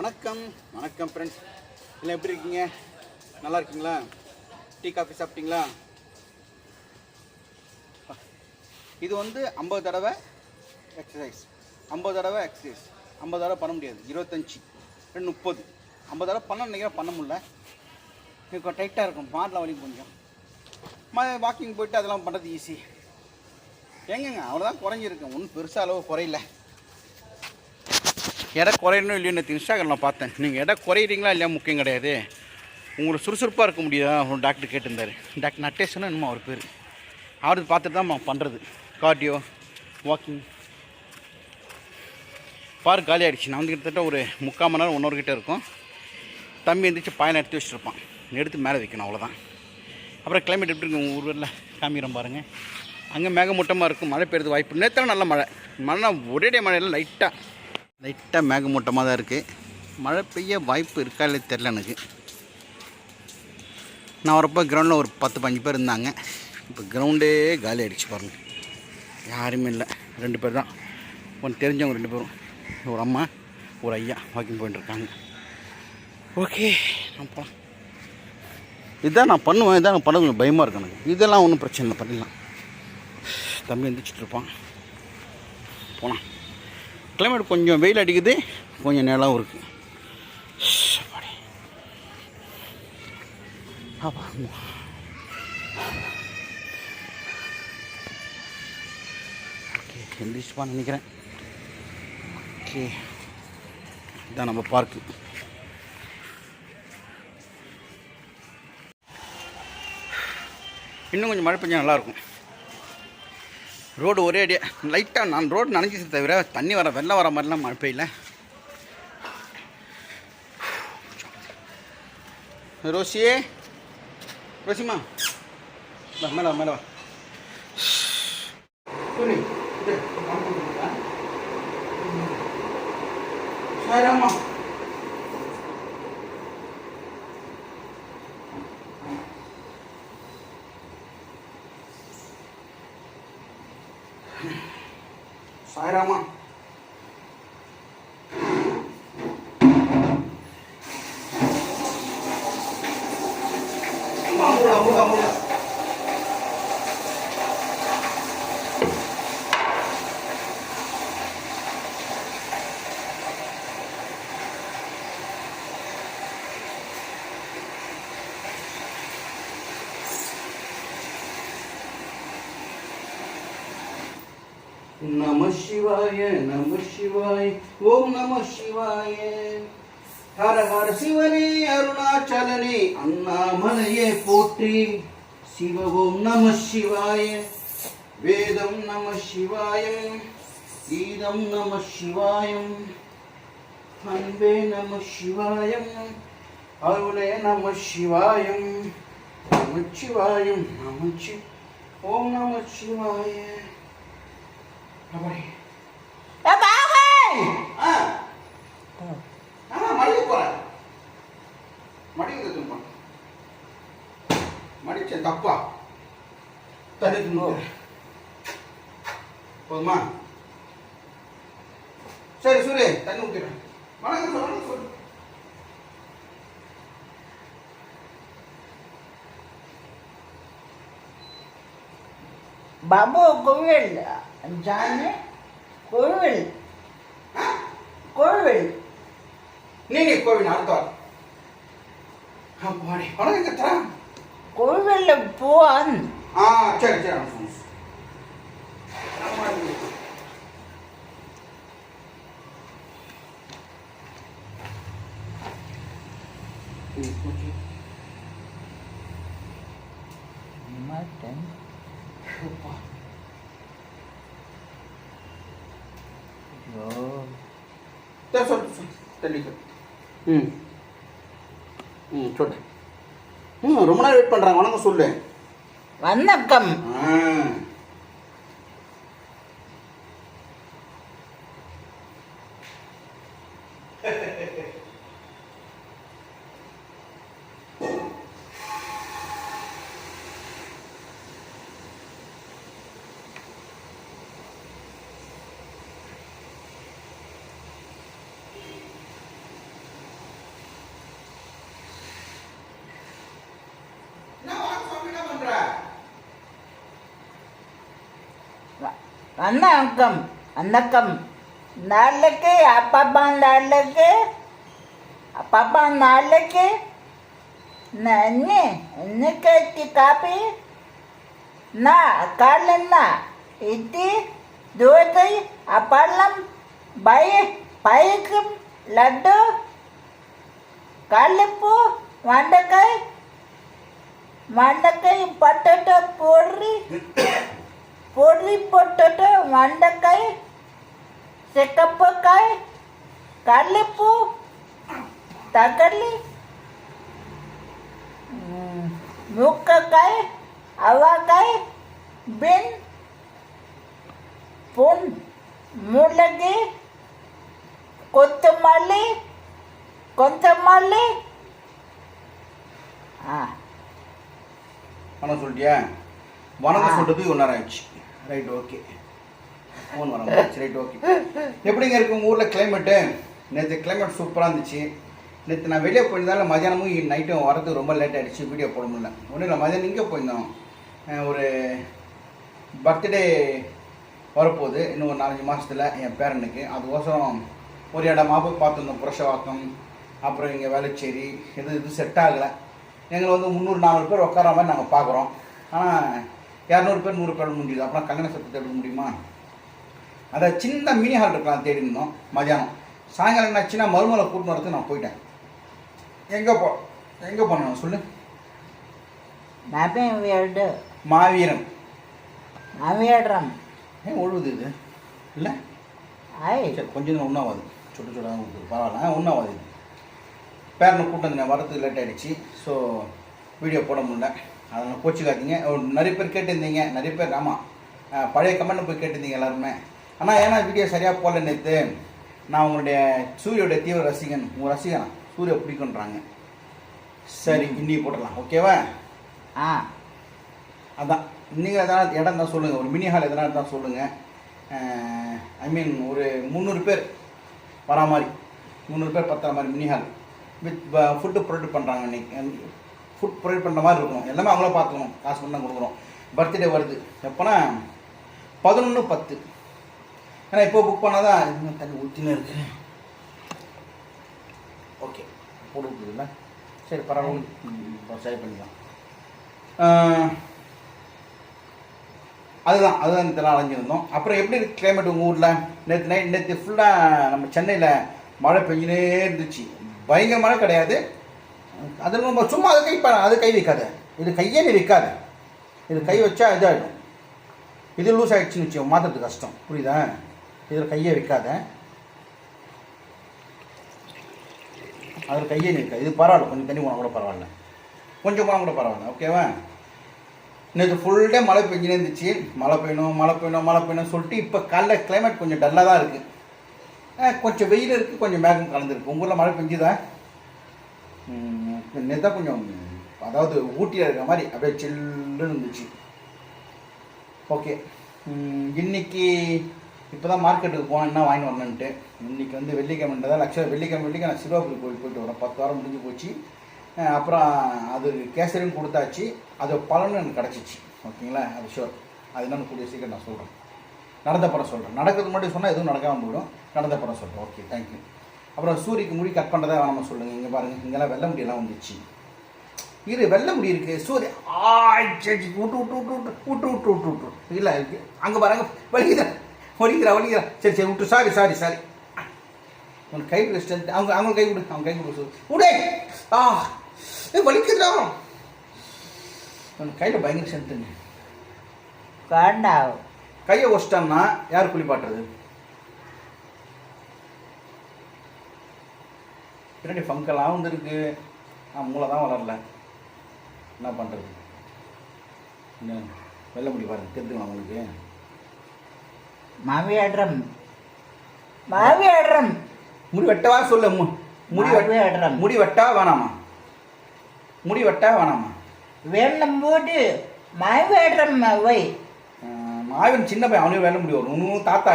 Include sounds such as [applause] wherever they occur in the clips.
வணக்கம். வணக்கம் ஃப்ரெண்ட்ஸ் எல்லாம் எப்படி இருக்கீங்க? நல்லா இருக்கீங்களா? டீ காஃபி சாப்பிட்டீங்களா? இது வந்து ஐம்பது தடவை எக்ஸசைஸ் ஐம்பது தடவை எக்ஸசைஸ் ஐம்பது தடவை பண்ண முடியாது. இருபத்தஞ்சி ரெண்டு முப்பது. ஐம்பது தடவை பண்ண நினைக்கிறேன் பண்ண முடில இப்போ டைட்டாக இருக்கும் மாடல வலி கொஞ்சம். வாக்கிங் போயிட்டு அதெல்லாம் பண்ணுறது ஈஸி எங்கங்க? அவ்வளோதான் குறைஞ்சிருக்கேன் ஒன்றும் பெருசாக அளவு குறையில. எடை குறையணும் இல்லையோ நேற்று இன்ஸ்டாகிராமில் பார்த்தேன். நீங்கள் எடை குறையிறீங்களா இல்லையா முக்கியம் கிடையாது. உங்களுக்கு சுறுசுறுப்பாக இருக்க முடியாதா? அவங்க டாக்டர் கேட்டிருந்தார். டாக்டர் நட்டேஷனும் என்னமோ அவர் பேர். அவருக்கு பார்த்துட்டு தான் நம்ம பண்ணுறது கார்டியோ வாக்கிங். பாரு காலி ஆகிடுச்சு நான் வந்து கிட்டத்தட்ட ஒரு முக்கால் மணி நேரம் ஒன்றரை கிட்ட இருக்கும். தம்பி எழுந்திரிச்சு பயணம் எடுத்து வச்சுருப்பான். எடுத்து மேலே வைக்கணும் அவ்வளோதான் அப்புறம் கிளைமேட் எப்படி இருக்கும் உங்கள் ஊரில்? காமிக்கிறோம் பாருங்கள் அங்கே மேகமூட்டமாக இருக்கும். மழை பெய்யுறது வாய்ப்பு நேற்று நல்ல மழை. மழை ஒரேடிய மழையில் லைட்டாக லைட்டாக மேகமூட்டமாக தான் இருக்குது மழை பெய்ய வாய்ப்பு இருக்கா இல்லை தெரில எனக்கு. நான் வரப்போ கிரவுண்டில் ஒரு பத்து பஞ்சு பேர் இருந்தாங்க. இப்போ கிரவுண்டே காலி ஆகிடுச்சு பாருங்க. யாருமே இல்லை. ரெண்டு பேர் தான். ஒன்று தெரிஞ்சவங்க ரெண்டு பேரும். ஒரு அம்மா ஒரு ஐயா வாக்கிங் போயிட்டு இருக்காங்க. ஓகே நான் போகலாம் இதான் நான் பண்ணுவேன். இதான் நான் பண்ண கொஞ்சம் பயமாக இருக்கு எனக்கு. இதெல்லாம் ஒன்றும் பிரச்சனை இல்லை. பண்ணிடலாம். தம்பி எந்திரிச்சிட்டு இருப்பான். போகலாம் கிளைமேட் கொஞ்சம் வெயில் அடிக்குது கொஞ்சம் நிலம் இருக்குது அப்பாடி. ஓகே எந்திரிச்சுப்பான்னு நினைக்கிறேன். ஓகே இதான் நம்ம பார்க்கு இன்னும் கொஞ்சம் மழை பெஞ்சால் நல்லாயிருக்கும் ரோடு ஒரே அடியாக லைட்டாக நான் ரோடு நனைஞ்சிச்சு தவிர தண்ணி வர வெள்ளம் வர மாதிரிலாம் மழை பெய்யல ரோஷியே. ரோஷிமா வா மேலே மேலே வா. சொல்லு, నమ శివాయ నమ శివాయ ఓం నమ శివాయ. హర హర శివని అరుణాచలని అన్నామలయే పోట్రి. శివ ఓం నమ శివాయ వేదం నమ శివాయ గీతం నమ శివాయం. అన్వే నమ శివాయం అరుణే నమ శివాయం. నమ శివాయం నమ శివాయ ఓం నమ శివాయ. மடிச்சேன் தப்பா. தடுக்கணும் போதுமா? சரி சூரிய தண்ணி ஊற்றிடுறேன் வணக்கம் சார் வணக்கம் சொல்லு பாபு கோவில் அஞ்சான்னு கொழுவெளி கொழுவெளி நீங்க கோவில் அடுத்தவாள் போடி. உனக்கு கத்துறா கொழுவெள்ள போன் சொல்லு தள்ளி சொல்லு. ம். ம் சொல்லு. ம் ரொம்ப நாள் வெயிட் பண்ணுறாங்க வணக்கம் சொல்லு. வணக்கம். ஆ. [laughs] வணக்கம் வணக்கம் நாளைக்கு அப்பப்பா நாளைக்கு அப்பப்பா நாளைக்கு. என்ன என்ன கேட்டு காப்பி நான் காலன்னா இட்டி தோசை அப்பளம் பய பயக்கும் லட்டு கல்லுப்பு வண்டக்காய் வண்டக்காய் பட்டோட்டோ போடுறி पोड़ी पोटटे वंडकाय सेकपकाय कालेपु तगली हम्म, मुक्काय अवाकाय बिन पुन मुलगे कोत्तमाले कोत्तमाले हाँ. वन सोल्डिया वन को सोल्डबी उनारायची ரைட் ஓகே ஃபோன் வர ரைட் ஓகே எப்படிங்க இருக்கு உங்கள் ஊரில் கிளைமேட்டு நேற்று கிளைமேட் சூப்பராக இருந்துச்சு. நேற்று நான் வெளியே போயிருந்தாலும் மதியானமும் நைட்டும் வரதுக்கு ரொம்ப லேட் ஆகிடுச்சு வீடியோ போட முடியல. ஒன்றும் இல்லை மதியானம் இங்கே போயிருந்தோம். ஒரு பர்த்டே வரப்போகுது. இன்னும் ஒரு நாலஞ்சு மாதத்தில் என் பேரனுக்கு. அதுக்கோசரம் ஒரு இடமா போய் பார்த்துருந்தோம். புரஷவாக்கம் அப்புறம் இங்கே வேளச்சேரி. எது இது செட் ஆகலை. எங்களை வந்து முந்நூறு நானூறு பேர் உட்கார மாதிரி நாங்கள் பார்க்குறோம். ஆனால் இரநூறு பேர் நூறு பேர் முடியுது. அப்புறம் கல்யாண சத்து தேட முடியுமா? அதை சின்ன மினி ஹால் இருக்கலாம் தேடி இருந்தோம் மதியானம் சாயங்காலம் என்னாச்சுன்னா மருமலை கூட்டு வரதுக்கு நான் போயிட்டேன். எங்கே போ எங்கே போனேன்? சொல்லு. மாவீரன். மாவீரம் ஏன் ஒழுகுது இது? இல்லை? சரி கொஞ்சம் நேரம் ஒன்றாவது சுட்டு சுடாக கொடுக்குது பரவாயில்ல ஒன்றாவது பேரனை கூட்டம் வரத்துக்கு லேட் ஆகிடுச்சு ஸோ வீடியோ போட முடியல. அதனால் கோச்சிக்காதீங்க நிறைய பேர் கேட்டிருந்தீங்க. நிறைய பேர் ஆமாம் பழைய கமெண்ட் போய் கேட்டிருந்தீங்க எல்லாருமே. ஆனால் ஏன்னா வீடியோ சரியாக போடல நேற்று நான் உங்களுடைய சூரியோடைய தீவிர ரசிகன் உங்கள் ரசிகனா? சூரிய பிடிக்குன்றாங்க சரி இன்னைக்கு போட்டுடலாம். ஓகேவா ఆ அதான். நீங்கள் எதனா இடம் தான் சொல்லுங்கள் ஒரு மினி ஹால் எதனா இருந்தால் சொல்லுங்கள் ஐ மீன் ஒரு முந்நூறு பேர் வரா மாதிரி. முந்நூறு பேர் பத்துற மாதிரி mini hall with food provide பண்ணுறாங்க இன்னைக்கு. ஃபுட் ப்ரொவைட் பண்ணுற மாதிரி இருக்கணும். எல்லாமே அவங்கள பார்த்துக்கணும். காசு பண்ணி தான் கொடுக்குறோம் பர்த்டே வருது. எப்போனா பதினொன்று பத்து. ஏன்னா இப்போ புக் பண்ணால் தான் இன்னும் தண்ணி ஊற்றினே இருக்கு. ஓகே போட்டு விட்டுருல சரி பரவாயில்ல. சரி பண்ணிக்கலாம். அதுதான். அதுதான் இதெல்லாம் அலைஞ்சிருந்தோம். அப்புறம் எப்படி இருக்கு கிளைமேட் உங்கள் ஊரில்? நேற்று நைட் நேற்று ஃபுல்லாக நம்ம சென்னையில் மழை பெஞ்சினே இருந்துச்சு. பயங்கர மழை கிடையாது. அது நம்ம சும்மா அது கை ப- அது கை வைக்காத. இது கையே நீ வைக்காத. இது கை வச்சா இதாகிடும் இது லூஸ் ஆகிடுச்சுன்னு வச்சு மாற்றுறது கஷ்டம். புரியுதா? இதில் கையே வைக்காத. அதில் கையே நீ இது பரவாயில்ல. கொஞ்சம் தண்ணி போனால் கூட பரவாயில்ல. கொஞ்சம் போனால் கூட பரவாயில்ல. ஓகேவா? நேற்று ஃபுல் டே மழை பெஞ்சுனே இருந்துச்சு. மழை பெய்யணும் மழை பெய்யணும் மழை பெய்யணும் சொல்லிட்டு இப்போ காலைல கிளைமேட் கொஞ்சம் டல்லாக தான் இருக்குது கொஞ்சம் வெயில் இருக்குது கொஞ்சம் மேகம் கலந்துருக்கு. உங்கள் ஊரில் மழை பெஞ்சுதா? நேற்று கொஞ்சம் அதாவது ஊட்டியில் இருக்கிற மாதிரி அப்படியே சில்லுன்னு இருந்துச்சு. ஓகே இன்னைக்கு இப்போ தான் மார்க்கெட்டுக்கு போனேன் என்ன வாங்கி வரணுன்ட்டு இன்னைக்கு வந்து வெள்ளிக்கிழமைன்றதால் ஆக்சுவலாக வெள்ளிக்கிழமை வெள்ளிக்கிழமை நான் சிறுவாபுரி கோயில் போயிட்டு வரேன். பத்து வாரம் முடிஞ்சு போச்சு. அப்புறம் அது கேசரின்னு கொடுத்தாச்சு. அது பலனும் எனக்கு கிடச்சிச்சு. ஓகேங்களா? அது ஷோர் அது என்னென்னு கூடிய சீக்கிரம் நான் சொல்கிறேன் நடந்த படம் சொல்கிறேன் நடக்கிறது மட்டும் சொன்னால் எதுவும் நடக்காமல் போயிடும். நடந்த படம் சொல்கிறேன் ஓகே தேங்க்யூ அப்புறம் சூரியக்கு முடி கட் பண்ணுறதா நம்ம சொல்லுங்கள் இங்கே பாருங்கள் இங்கெல்லாம் வெள்ளை முடியெல்லாம் வந்துச்சு இரு வெள்ளை முடி இருக்குது சூரிய ஆச்சு விட்டு விட்டு விட்டு விட்டு விட்டு விட்டு விட்டு விட்டு இல்லை இருக்குது அங்கே பாருங்க வலிக்குதா? வலிக்கிறா வலிக்கிறா சரி சரி விட்டு. சாரி சாரி சாரி உன் கை ரெஸ்டன்ட் அவங்க அவங்க கை கொடு அவங்க கை கொடு விடே! ஆ ஏ வலிக்குதா? உனக்கு கையில் பயங்கர சென்ட்டுங்க கையை ஒச்சிட்டோம்னா யார் குளிப்பாட்டுறது பின்னாடி ஃபங்கெல்லாம் வந்துருக்கு நான் மூளை தான் வளரல. என்ன பண்ணுறது இன்னும் வெள்ள முடி பாருங்க தெரிஞ்சுக்கலாம் உங்களுக்கு? மாவியாடுறம் மாவியாடுறம் முடி வெட்டவா சொல்லு மு முடி வெட்டவே வெட்டாடுறம் முடி வெட்டா வேணாமா? முடி வெட்டா வேணாமா? வேணும் போட்டு மாவியாடுறம் வை மாவன் சின்ன பையன் அவனே வேலை முடியும் இன்னும் தாத்தா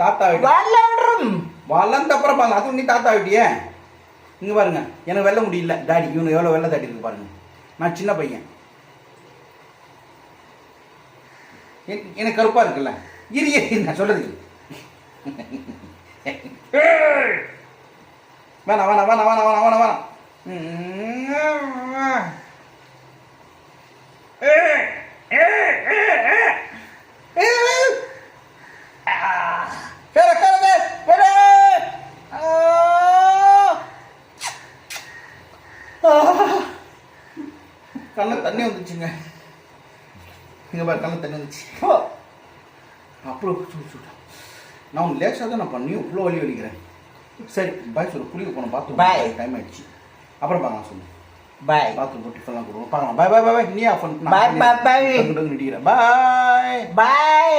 தாத்தா வளர்றோம் வளர்ந்த அப்புறம் அது நீ தாத்தா விட்டியே இங்கே பாருங்க எனக்கு வெள்ள முடி இல்லை டாடி இவனுக்கு எவ்வளோ வெள்ளை தாடி இருக்கு பாருங்க. நான் சின்ன பையன். என்- எனக்கு கருப்பாக இருக்குல்ல. இரு நான் சொல்றது கேளு. வேணாம் வேணாம் வேணாம் வேணாம் வேணாம் வேணாம் வேணாம். ம். கண்ணில் தண்ணி வந்துச்சுங்க. இங்க பாரு கண்ணில் தண்ணி வந்துச்சு. அப்புறம் நான் உன் லேசாக தான் நான் பண்ணி இவ்வளோ வலி வலிக்கிறேன். சரி பாய் சொல்லு. குளிக்க போனோம் பாத்ரூம் Bye. டைம் ஆயிடுச்சு. அப்புறம் பார்க்கலாம் சொல்லு. பாய் பாத்ரூம் போய் டிஃபன்லாம் கொடுக்கணும் பார்க்கலாம். பாய் பாய் பாய் நீ off Bye, bye, bye. நிட்டிக்கிறேன். Bye bye